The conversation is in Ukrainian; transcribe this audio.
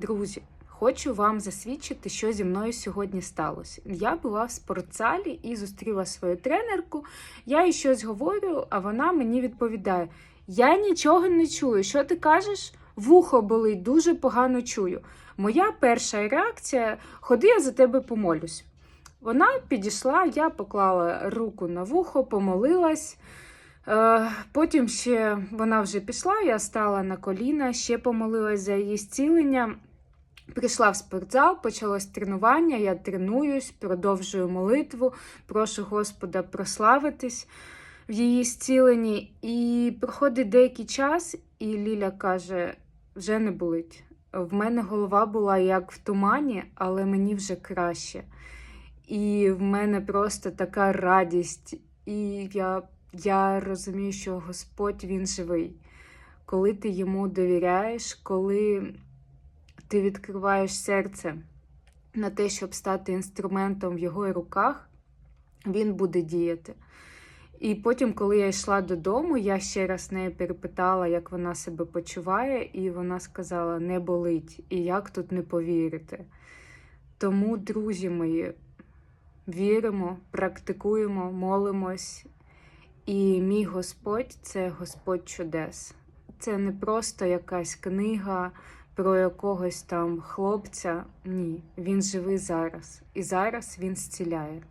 Друзі, хочу вам засвідчити, що зі мною сьогодні сталося. Я була в спортзалі і зустріла свою тренерку. Я їй щось говорю, а вона мені відповідає: Я нічого не чую. Що ти кажеш? Вухо болить, дуже погано чую. Моя перша реакція ходи, я за тебе помолюсь. Вона підійшла, я поклала руку на вухо, помолилась. Е, Потім ще вона вже пішла, я стала на коліна, ще помолилась за її зцілення. Прийшла в спортзал, почалось тренування, я тренуюсь, продовжую молитву, прошу Господа прославитись в її зціленні. І проходить деякий час, і Ліля каже: вже не болить. В мене голова була як в тумані, але мені вже краще. І в мене просто така радість. І я, я розумію, що Господь Він живий. Коли ти йому довіряєш, коли ти відкриваєш серце на те, щоб стати інструментом в його руках, він буде діяти. І потім, коли я йшла додому, я ще раз неї перепитала, як вона себе почуває, і вона сказала: не болить, і як тут не повірити. Тому, друзі мої, віримо, практикуємо, молимось. І мій Господь це Господь чудес. Це не просто якась книга про якогось там хлопця. Ні, він живий зараз. І зараз він зціляє.